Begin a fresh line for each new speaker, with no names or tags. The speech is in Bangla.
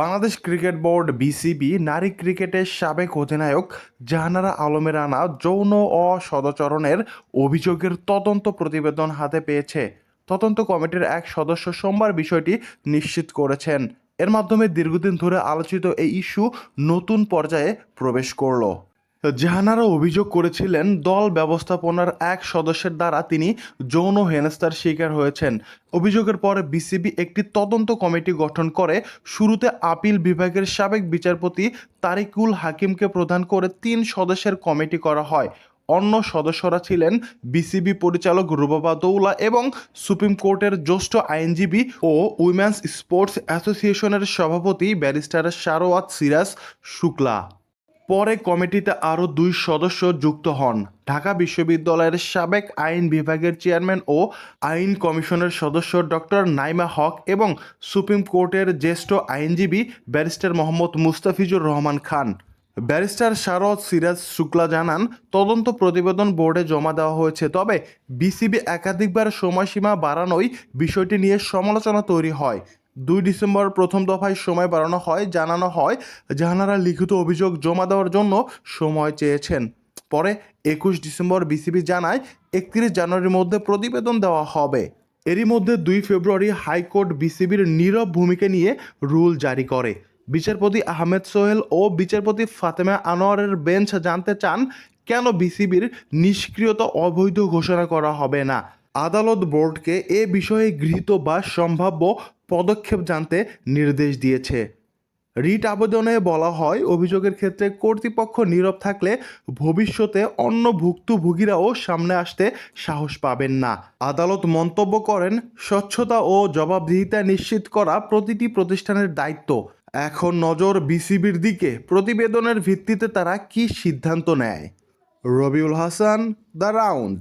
বাংলাদেশ ক্রিকেট বোর্ড বিসিবি নারী ক্রিকেটের সাবেক অধিনায়ক জাহানারা আলমের আনা যৌন অসদাচরণের অভিযোগের তদন্ত প্রতিবেদন হাতে পেয়েছে। তদন্ত কমিটির এক সদস্য সোমবার বিষয়টি নিশ্চিত করেছেন। এর মাধ্যমে দীর্ঘদিন ধরে আলোচিত এই ইস্যু নতুন পর্যায়ে প্রবেশ করল। জাহানারা অভিযোগ করেছিলেন, দল ব্যবস্থাপনার এক সদস্যের দ্বারা তিনি যৌন হেনস্থার শিকার হয়েছেন। অভিযোগের পরে বিসিবি একটি তদন্ত কমিটি গঠন করে, শুরুতে আপিল বিভাগের সাবেক বিচারপতি তারিকুল হাকিমকে প্রদান করে তিন সদস্যের কমিটি করা হয়। অন্য সদস্যরা ছিলেন বিসিবি পরিচালক রুবাবা দৌলা এবং সুপ্রিম কোর্টের জ্যেষ্ঠ আইনজীবী ও উইমেন্স স্পোর্টস অ্যাসোসিয়েশনের সভাপতি ব্যারিস্টার সারোয়াত সিরাজ শুক্লা। পরে কমিটিতে আরও দুই সদস্য যুক্ত হন। ঢাকা বিশ্ববিদ্যালয়ের সাবেক আইন বিভাগের চেয়ারম্যান ও আইন কমিশনের সদস্য ডক্টর নাইমা হক এবং সুপ্রিম কোর্টের জ্যেষ্ঠ আইনজীবী ব্যারিস্টার মোহাম্মদ মুস্তাফিজুর রহমান খান। ব্যারিস্টার শারদ সিরাজ শুক্লা জানান, তদন্ত প্রতিবেদন বোর্ডে জমা দেওয়া হয়েছে, তবে বিসিবি একাধিকবার সময়সীমা বাড়ানোই বিষয়টি নিয়ে সমালোচনা তৈরি হয়। দুই ডিসেম্বর প্রথম দফায় সময় বাড়ানো হয়, জানানো হয় জাহানারা লিখিত অভিযোগ জমা দেওয়ার জন্য সময় চেয়েছেন। পরে একুশ ডিসেম্বর বিসিবি জানায় একত্রিশ জানুয়ারির মধ্যে প্রতিবেদন দেওয়া হবে। এরই মধ্যে দুই ফেব্রুয়ারি হাইকোর্ট বিসিবির নীরব ভূমিকা নিয়ে রুল জারি করে। বিচারপতি আহমেদ সোহেল ও বিচারপতি ফাতেমা আনোয়ারের বেঞ্চ জানতে চান কেন বিসিবির নিষ্ক্রিয়তা অবৈধ ঘোষণা করা হবে না। আদালত বোর্ডকে এ বিষয়ে গৃহীত বা সম্ভাব্য পদক্ষেপ জানতে নির্দেশ দিয়েছে। রিট আবেদনে বলা হয়, অভিযোগের ক্ষেত্রে কর্তৃপক্ষ নীরব থাকলে ভবিষ্যতে অন্য ভুক্তভোগীরাও সামনে আসতে সাহস পাবেন না। আদালত মন্তব্য করেন, স্বচ্ছতা ও জবাবদিহিতা নিশ্চিত করা প্রতিটি প্রতিষ্ঠানের দায়িত্ব। এখন নজর বিসিবির দিকে, প্রতিবেদনের ভিত্তিতে তারা কি সিদ্ধান্ত নেয়? Rabiul Hasan, the round.